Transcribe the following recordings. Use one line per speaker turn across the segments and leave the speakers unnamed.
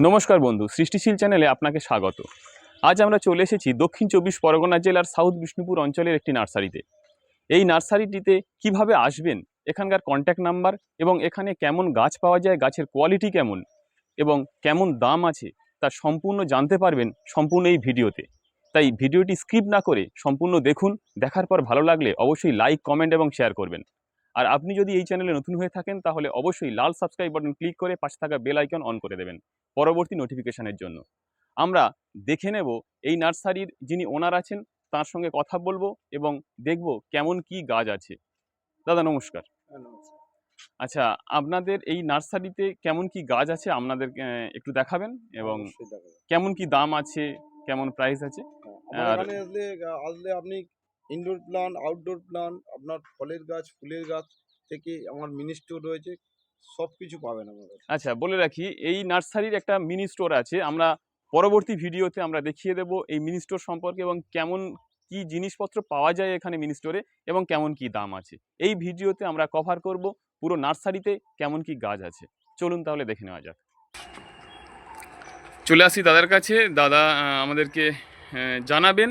নমস্কার বন্ধু, সৃষ্টিশীল চ্যানেলে আপনাকে স্বাগত। আজ আমরা চলে এসেছি দক্ষিণ চব্বিশ পরগনা জেলার সাউথ বিষ্ণুপুর অঞ্চলের একটি নার্সারিতে। এই নার্সারিটিতে কীভাবে আসবেন, এখানকার কন্ট্যাক্ট নাম্বার এবং এখানে কেমন গাছ পাওয়া যায়, গাছের কোয়ালিটি কেমন এবং কেমন দাম আছে, তা সম্পূর্ণ জানতে পারবেন সম্পূর্ণ এই ভিডিওতে। তাই ভিডিওটি স্কিপ না করে সম্পূর্ণ দেখুন, দেখার পর ভালো লাগলে অবশ্যই লাইক কমেন্ট এবং শেয়ার করবেন। আর আপনি যদি এই চ্যানেলে নতুন হয়ে থাকেন তাহলে অবশ্যই লাল সাবস্ক্রাইব বাটন ক্লিক করে পাশে থাকা বেল আইকন অন করে দেবেন পরবর্তী নোটিফিকেশানের জন্য। আমরা দেখে নেব এই নার্সারির যিনি ওনার আছেন তার সঙ্গে কথা বলব এবং দেখব কেমন কি গাছ আছে। দাদা নমস্কার। আচ্ছা আপনাদের এই নার্সারিতে কেমন কি গাছ আছে আপনাদের একটু দেখাবেন এবং কেমন কি দাম আছে কেমন প্রাইস আছে?
হ্যাঁ,
আর-
আসলে আপনি ইনডোর প্লান্ট আউটডোর প্লান্ট আপনার ফলের গাছ, ফুলের গাছ থেকে আমার মিনি স্টোর রয়েছে সব কিছু পাবেন কাছে
আচ্ছা বলে রাখি, এই নার্সারির একটা মিনি স্টোর আছে, আমরা পরবর্তী ভিডিওতে আমরা দেখিয়ে দেব এই মিনি স্টোর সম্পর্কে এবং কেমন কি জিনিসপত্র পাওয়া যায় এখানে মিনি স্টোরে এবং কেমন কি দাম আছে। এই ভিডিওতে আমরা কভার করব পুরো নার্সারিতে কেমন কি গাছ আছে। চলুন তাহলে দেখে নেওয়া যাক। চলে আসি দাদার কাছে। দাদা আমাদেরকে জানাবেন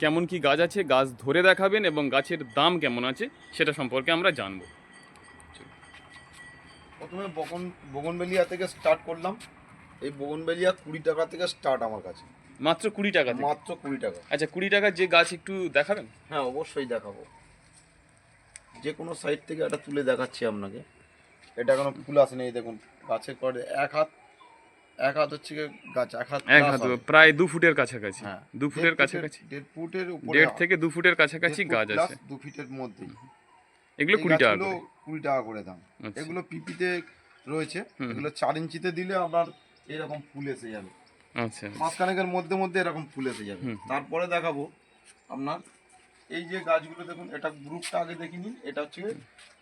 কেমন কি গাছ আছে গাছ ধরে দেখাবেন এবং গাছের দাম কেমন আছে সেটা সম্পর্কে আমরা জানব।
প্রথমে বগন বগনবেলিয়া থেকে স্টার্ট করলাম। এই বগনবেলিয়া কুড়ি টাকা থেকে স্টার্ট আমার কাছে।
মাত্র কুড়ি টাকা
মাত্র কুড়ি টাকা।
আচ্ছা কুড়ি টাকার যে গাছ একটু দেখাবেন?
হ্যাঁ অবশ্যই দেখাবো। যে কোনো সাইড থেকে এটা তুলে দেখাচ্ছি আপনাকে। এটা কোনো ফুল আসেনি দেখুন গাছের করে এক হাত এক হাত হচ্ছে গাছ এক হাত
এক হাত প্রায় দু ফুটের কাছাকাছি।
হ্যাঁ
দু ফুটের কাছাকাছি।
দেড় ফুটের উপরে
দেড় থেকে দু ফুটের কাছাকাছি গাছ আছে।
দু ফিটের মধ্যেই।
এগুলো কুড়ি টাকা
কুড়ি টাকা করে দাম।
আচ্ছা।
এগুলো পিপিতে রয়েছে। এগুলো চার ইঞ্চিতে দিলে আপনার এরকম ফুল এসে যাবে।
আচ্ছা
মাঝখানেকের মধ্যে মধ্যে এরকম ফুল এসে যাবে। তারপরে দেখাবো আপনার। এই যে গাছগুলো দেখুন এটা গ্রুপটা আগে দেখিনি। এটা হচ্ছে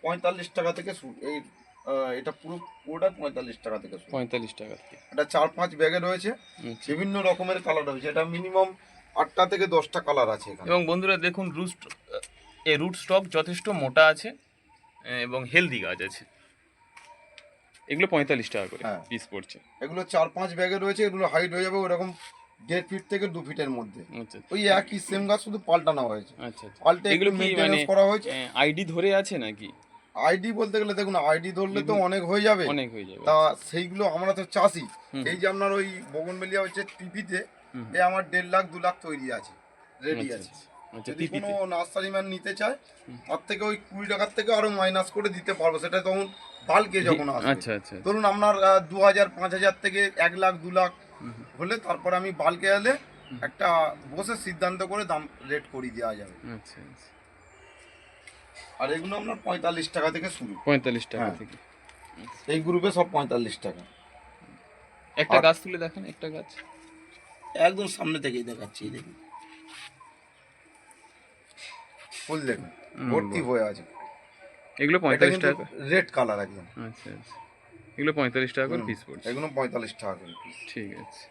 পঁয়তাল্লিশ টাকা থেকে শুরু। এই এটা পুরো পুরোটা পঁয়তাল্লিশ টাকা থেকে
পঁয়তাল্লিশ টাকা থেকে।
এটা চার পাঁচ ব্যাগে রয়েছে।
আচ্ছা।
বিভিন্ন রকমের কালার রয়েছে। এটা মিনিমাম আটটা থেকে দশটা কালার আছে
এবং বন্ধুরা দেখুন রুট এই রুট স্টক যথেষ্ট মোটা আছে এবং হেলদি গাছ আছে। এগুলো পঁয়তাল্লিশ টাকা করে
হ্যাঁ।
পিস পড়ছে।
এগুলো চার পাঁচ ব্যাগে রয়েছে এগুলো হাইট হয়ে যাবে ওরকম দেড় ফিট থেকে দু ফিটের মধ্যে।
আচ্ছা
ওই একই সেম গাছ শুধু পাল্টানো হয়েছে।
আচ্ছা আচ্ছা।
পাল্টে
এগুলো মানে
করা হয়েছে।
আইডি ধরে আছে নাকি?
আইডি বলতে গেলে দেখুন আইডি ধরলে তো অনেক হয়ে যাবে।
অনেক হয়ে যাবে।
তা সেইগুলো আমরা তো চাষি। এই যে আপনার ওই বগনবেলিয়া হচ্ছে
হুম।
এ আমার দেড় লাখ দু লাখ তৈরি আছে। রেডি
আচ্ছা,
আছে।
আচ্ছা।
যদি কোনো নার্সারি ম্যান নিতে চায় তার থেকে ওই কুড়ি টাকার থেকে আরও মাইনাস করে দিতে পারব। সেটা তখন বাল্কে যখন আসবে।
আচ্ছা আচ্ছা
ধরুন আপনার দু হাজার পাঁচ হাজার থেকে এক লাখ দু লাখ হলে তারপরে আমি বাল্কে এলে একটা বসে সিদ্ধান্ত করে দাম রেট করিয়ে দেওয়া যাবে।
আচ্ছা আচ্ছা।
আর এগুলো আপনার পঁয়তাল্লিশ টাকা থেকে শুরু।
পঁয়তাল্লিশ টাকা
হ্যাঁ।
থেকে।
এই গ্রুপে সব পঁয়তাল্লিশ টাকা।
একটা গাছ তুলে দেখেন একটা গাছ।
একদম সামনে থেকেই দেখাচ্ছি এই দেখুন। ফুল দেখুন ভর্তি হয়ে আছে।
এগুলো পঁয়তাল্লিশ টাকা
রেড কালার একদম।
আচ্ছা আচ্ছা। এগুলো পঁয়তাল্লিশ টাকা করে পিস পড়ছে।
এগুলো পঁয়তাল্লিশ টাকা করে।
ঠিক আছে।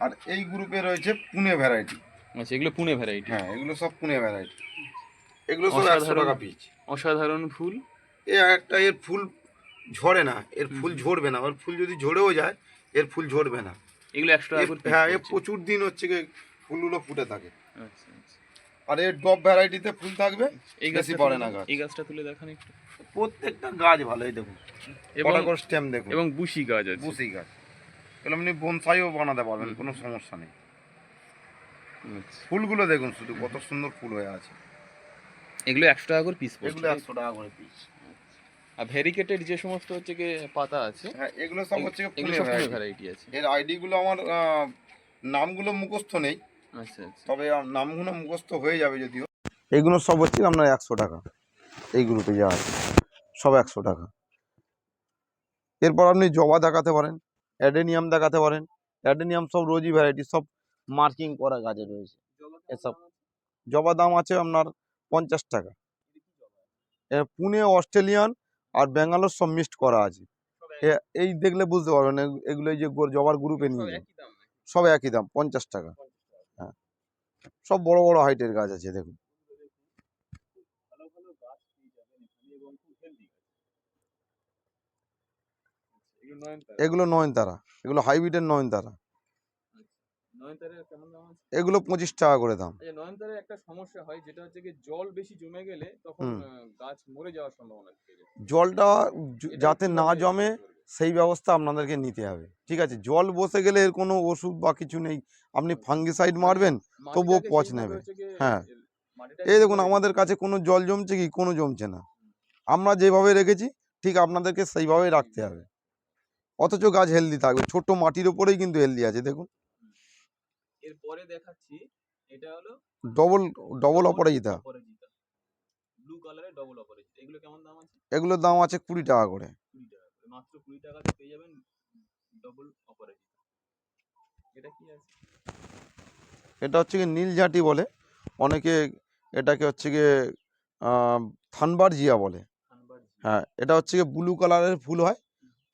আর এই গ্রুপে রয়েছে পুনে ভ্যারাইটি
আচ্ছা এগুলো পুনে ভ্যারাইটি
হ্যাঁ এগুলো সব পুনে ভ্যারাইটি এগুলো সব একশো
অসাধারণ।
টাকা পিস
অসাধারণ ফুল।
এ একটা এর ফুল ঝরে না এর ফুল ঝরবে না ওর ফুল যদি ঝরেও যায় এর ফুল ঝরবে না।
এগুলো একশো টাকা করে
হ্যাঁ এ
পড়ছে।
প্রচুর দিন হচ্ছে গিয়ে ফুলগুলো ফুটে থাকে।
আচ্ছা আচ্ছা।
আর এর ডব ভ্যারাইটিতে ফুল থাকবে
এই
বেশি
গাছটা
পড়ে না গাছ।
এই গাছটা তুলে দেখান একটু।
প্রত্যেকটা গাছ ভালোই দেখুন।
এবং
করে স্টেম দেখুন।
এবং বুশি গাছ আছে।
বুসি গাছ। এগুলো আপনি বনসাইও বানাতে পারবেন কোনো সমস্যা নেই।
আচ্ছা।
ফুলগুলো দেখুন শুধু কত সুন্দর ফুল হয়ে আছে।
এগুলো একশো টাকা করে পিস
এগুলো একশো টাকা করে পিস
আর ভেরিকেটেড যে সমস্ত হচ্ছে গিয়ে পাতা আছে
হ্যাঁ এগুলো সব হচ্ছে
এগুলো সব ভ্যারাইটি আছে।
এর আইডি গুলো আমার নামগুলো মুখস্থ নেই।
আচ্ছা আচ্ছা।
তবে নামগুলো মুখস্থ হয়ে যাবে যদিও। এইগুলো সব হচ্ছে আপনার একশো টাকা। এই গ্রুপে যা আছে সব একশো টাকা। এরপর আপনি জবা দেখাতে পারেন অ্যাডেনিয়াম দেখাতে পারেন অ্যাডেনিয়াম সব রোজি ভ্যারাইটি সব মার্কিং করা গাছে রয়েছে। এসব। জবা দাম আছে আপনার পঞ্চাশ টাকা। এ পুনে অস্ট্রেলিয়ান আর ব্যাঙ্গালোর সব মিক্সড করা আছে। এই দেখলে বুঝতে পারবেন এগ- এগুলো যে জবার গ্রুপে নিয়ে? সব একই দাম পঞ্চাশ টাকা। হ্যাঁ। সব বড় বড় হাইটের গাছ আছে দেখুন।
নয়নতারা।
এগুলো নয়নতারা। এগুলো হাইব্রিডের নয়নতারা
নয়নতারার কেমন দাম আছে
এগুলো পঁচিশ টাকা করে দাম।
আচ্ছা নয়নতারার একটা সমস্যা হয় যেটা হচ্ছে কি জল বেশি জমে গেলে তখন গাছ মরে যাওয়ার সম্ভাবনা
জলটা যাতে না জমে সেই ব্যবস্থা আপনাদেরকে নিতে হবে। ঠিক আছে জল বসে গেলে এর কোনো ওষুধ বা কিছু নেই। আপনি ফাঙ্গিসাইড মারবেন তবুও পচ নেবে। হ্যাঁ। এই দেখুন আমাদের কাছে কোনো জল জমছে কি কোনো জমছে না। আমরা যেভাবে রেখেছি ঠিক আপনাদেরকে সেইভাবে রাখতে হবে। অথচ গাছ হেলদি থাকবে ছোট মাটির ওপরেই কিন্তু হেলদি আছে দেখুন।
এরপরে দেখাচ্ছি এটা হলো
ডবল ডবল অপরাজিতা।
অপরাজিতা। ব্লু কালারের ডবল অপরাজিতা। এগুলো কেমন দাম আছে?
এগুলোর দাম আছে কুড়ি টাকা করে।
কুড়ি টাকা করে। মাত্র কুড়ি টাকাতে পেয়ে যাবেন ডবল অপরাজিতা। এটা কি আছে?
এটা হচ্ছে গিয়ে নীলঝাঁটি বলে। অনেকে এটাকে হচ্ছে গিয়ে থানবার জিয়া বলে। হ্যাঁ এটা হচ্ছে গিয়ে ব্লু কালারের ফুল হয়।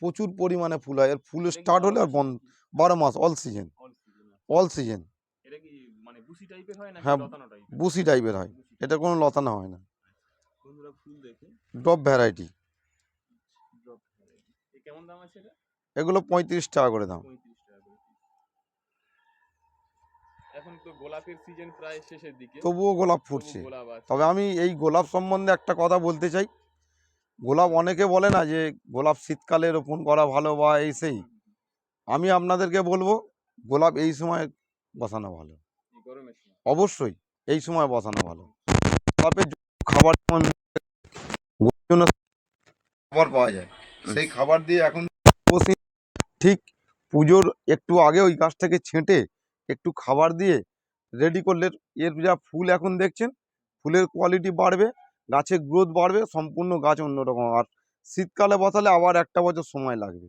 প্রচুর পরিমাণে ফুল হয়। এর ফুল স্টার্ট হলে আর বন্ধ? বারো মাস অল সিজন। অল সিজন
এটা কি মানে বুসি টাইপের হয় নাকি
হ্যাঁ,
লতানো টাইপের?
বুসি টাইপের হয়। এটা কোনো লতানো হয় না।
বন্ধুরা ফুল দেখে।
ডব ভ্যারাইটি।
drop করে। কেমন দাম আছে এটা?
এগুলো পঁয়ত্রিশ টাকা করে দাম।
পঁয়ত্রিশ টাকা করে piece। এখন তো গোলাপের সিজন প্রায় শেষের দিকে।
তবুও গোলাপ ফুটছে। তবে আমি এই গোলাপ সম্বন্ধে একটা কথা বলতে চাই। গোলাপ অনেকে বলে না যে গোলাপ শীতকালে রোপণ করা ভালো বা এই সেই। আমি আপনাদেরকে বলব গোলাপ এই সময় বসানো ভালো। অবশ্যই এই সময় বসানো ভালো। গোলাপের খাবার জন্য খাবার পাওয়া যায়। সেই খাবার দিয়ে এখন ঠিক পুজোর একটু আগে ওই গাছ থেকে ছেঁটে একটু খাবার দিয়ে রেডি করলে এর যা ফুল এখন দেখছেন ফুলের কোয়ালিটি বাড়বে গাছের গ্রোথ বাড়বে সম্পূর্ণ গাছ অন্যরকম। আর শীতকালে বসালে আবার একটা বছর সময় লাগবে।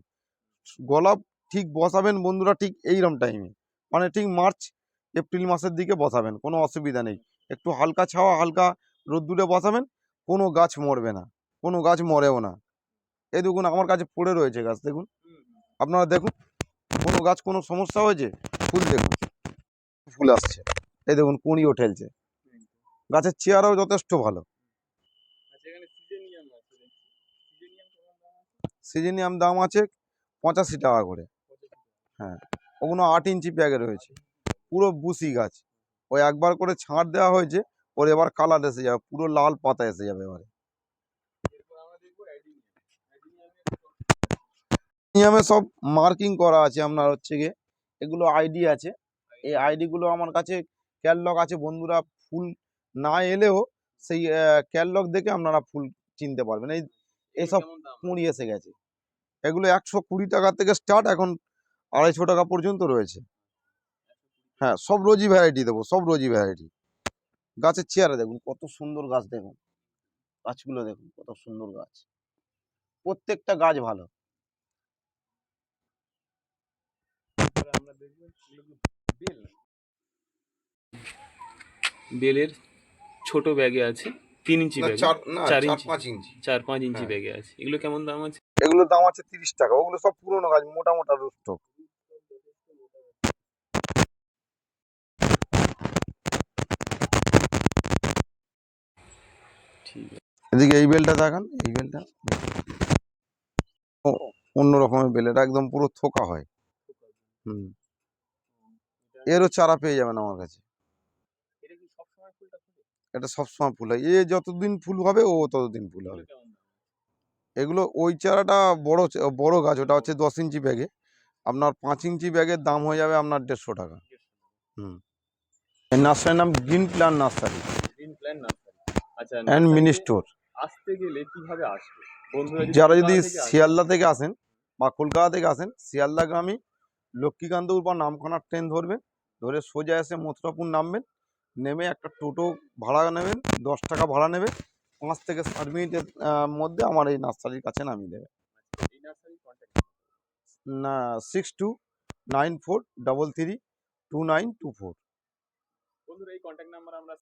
গোলাপ ঠিক বসাবেন বন্ধুরা ঠিক এইরকম টাইমে মানে ঠিক মার্চ, এপ্রিল মাসের দিকে বসাবেন, কোনো অসুবিধা নেই। একটু হালকা ছাওয়া, হালকা রোদ্দুরে বসাবেন, কোনো গাছ মরবে না, কোনো গাছ মরেও না। এই দেখুন, আমার কাছে পড়ে রয়েছে গাছ, দেখুন। আপনারা দেখুন, কোনো গাছ কোনো সমস্যা হয়েছে? ফুল দেখুন, ফুল আসছে। এই দেখুন, কুঁড়িও ঠেলছে। গাছের চেয়ারও যথেষ্ট ভালো।
সিজিনিয়াম দাম আছে
পঁচাশি টাকা করে। হ্যাঁ ওগুলো আট ইঞ্চি ব্যাগে রয়েছে। পুরো বুসি গাছ। ওই একবার করে ছাঁট দেওয়া হয়েছে ওর এবার কালার এসে যাবে পুরো লাল পাতা এসে যাবে এবারে। নিয়মে সব মার্কিং করা আছে আপনার হচ্ছে গিয়ে এগুলো আইডি আছে। এই আইডিগুলো আমার কাছে ক্যাললগ আছে বন্ধুরা ফুল না এলেও সেই ক্যাললগ দেখে আপনারা ফুল চিনতে পারবেন। এই এসব কুঁড়ি এসে গেছে। এগুলো একশো কুড়ি টাকা থেকে স্টার্ট এখন আড়াইশো টাকা পর্যন্ত রয়েছে। হ্যাঁ সব রোজি ভ্যারাইটি দেবো সব রোজি ভ্যারাইটি গাছের চেয়ারে দেখুন কত সুন্দর গাছ দেখুন। গাছগুলো দেখুন কত সুন্দর গাছ। প্রত্যেকটা গাছ ভালো।
এগুলো বেলের ছোট ব্যাগে আছে তিন ইঞ্চি ব্যাগে
চার
ইঞ্চি।
পাঁচ ইঞ্চি।
চার পাঁচ ইঞ্চি
হ্যাঁ।
ব্যাগে আছে। এগুলো কেমন দাম আছে?
এগুলোর দাম আছে তিরিশ টাকা ওগুলো সব পুরোনো গাছ মোটা মোটা রুস্টক
ঠিক আছে।
এদিকে এই বেলটা দেখান এই বেলটা। ও অন্য রকমের বেল এটা একদম পুরো থোকা হয়। হুম। এরও চারা পেয়ে যাবেন আমার কাছে।
এটা কি সবসময়
ফুল হয়। এ যতদিন ফুল হবে ও ততদিন ফুল হবে। এগুলো ওই চারাটা বড় বড় গাছ ওটা হচ্ছে দশ ইঞ্চি ব্যাগে। আপনার পাঁচ ইঞ্চি ব্যাগের দাম হয়ে যাবে আপনার দেড়শো টাকা। হুম। এই নার্সারির নাম green plan nursery.
Green plan nursery.
And mini store
আসতে গেলে কীভাবে আসবে?
যারা যদি শিয়ালদা থেকে আসেন বা কলকাতা থেকে আসেন শিয়ালদা গ্রামে লক্ষ্মীকান্তপুর বা নামখানার ট্রেন ধরবেন ধরে সোজা এসে মথুরাপুর নামবেন। নেমে একটা টোটো ভাড়া নেবেন দশ টাকা ভাড়া নেবে। পাঁচ থেকে সাত মিনিটের মধ্যে আমার এই নার্সারির কাছে নামিয়ে দেবে।
কন্ট্যাক্ট
না six two nine four double three two nine two four
বন্ধুরা এই কন্ট্যাক্ট নাম্বার আমরা